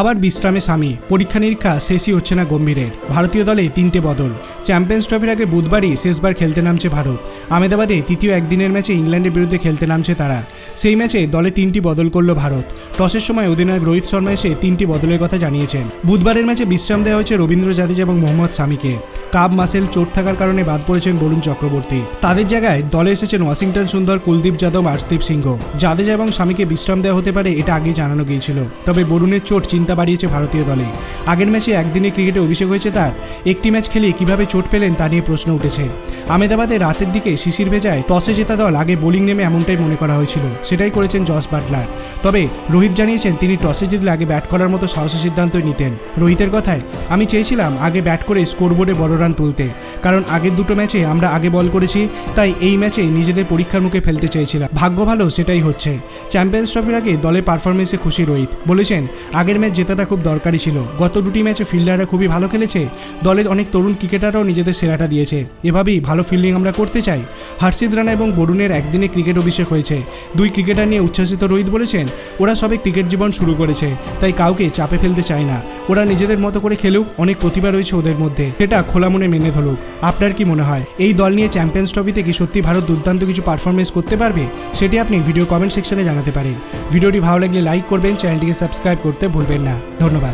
আবার বিশ্রামে স্বামী। পরীক্ষা নিরীক্ষা শেষই হচ্ছে না গম্ভীরের। ভারতীয় দলে তিনটে বদল। চ্যাম্পিয়ন্স ট্রফির আগে বুধবারই শেষবার খেলতে নামছে ভারত। আহমেদাবাদে তৃতীয় একদিনের ম্যাচে ইংল্যান্ডের বিরুদ্ধে খেলতে নামছে তারা। সেই ম্যাচে দলে তিনটি বদল করল ভারত। টসের সময় অধিনায়ক রোহিত শর্মা এসে তিনটি বদলের কথা জানিয়েছেন। বুধবারের ম্যাচে বিশ্রাম দেওয়া হয়েছে রবীন্দ্র জাদেজা এবং মোহাম্মদ সামিকে। কাব মাসেল চোট থাকার কারণে বাদ পড়েছেন বরুণ চক্রবর্তী। তাদের জায়গায় দলে এসেছেন ওয়াশিংটন সুন্দর, কুলদীপ যাদব, আর্শদীপ সিংহ। জাদেজা এবং স্বামীকে বিশ্রাম দেওয়া হতে পারে এটা আগে জানানো গিয়েছিল। তবে বরুণের চোট চিন্তা বাড়িয়েছে ভারতীয় দলে। আগের ম্যাচে একদিনে ক্রিকেটে অভিষেক হয়েছে তার। একটি ম্যাচ খেলে কীভাবে চোট পেলেন তা নিয়ে প্রশ্ন উঠেছে। আহমেদাবাদে রাতের দিকে শিশির ভেজায় টসে জেতা দল আগে বোলিং নেমে এমনটাই মনে করা হয়েছিল। সেটাই করেছেন জস বাটলার। তবে রোহিত জানিয়েছেন, তিনি টসে জিতলে আগে ব্যাট করার মতো সাহসী সিদ্ধান্তই নিতেন। রোহিতের কথায়, আমি চেয়েছিলাম আগে ব্যাট করে স্কোরবোর্ডে বড় রান তুলতে। কারণ আগের দুটো ম্যাচে আমরা আগে বল করেছি, তাই এই ম্যাচে নিজেদের পরীক্ষার মুখে ফেলতে চেয়েছিলাম। ভাগ্য ভালো, সেটাই হচ্ছে। চ্যাম্পিয়ন্স ট্রফির আগে দলে পারফরমেন্সে খুশি রোহিত। বলেছেন, আগের ম্যাচ জেতাটা খুব দরকারি ছিল। গত দুটি ম্যাচে ফিল্ডাররা খুবই ভালো খেলেছে। দলের অনেক তরুণ ক্রিকেটাররাও নিজেদের সেরাটা দিয়েছে। এভাবেই ভালো ফিল্ডিং আমরা করতে চাই। হর্ষিত রানা এবং বরুণের একদিনে ক্রিকেট অভিষেক হয়েছে। দুই ক্রিকেটার নিয়ে উচ্ছ্বাসিত রোহিত বলেছেন, ওরা সবে ক্রিকেট জীবন শুরু করেছে, তাই কাউকে চাপে ফেলতে চায় না। ওরা নিজেদের মতো করে খেলুক, অনেক প্রতিভা রয়েছে ওদের মধ্যে। সেটা খোলা মনে মেনে ধরুক। আপনার কি মনে হয়? এই দল নিয়ে চ্যাম্পিয়ন্স ট্রফিতে কি সত্যি ভারত দুর্দান্ত কিছু পারফরমেন্স করতে পারবে? সেটি আপনি ভিডিও কমেন্ট সেকশনে জানাতে পারেন। ভিডিওটি ভালো লাগলে লাইক করবেন চ্যানেলটিকে সাবস্ক্রাইব করতে ভুলবেন না। ধন্যবাদ।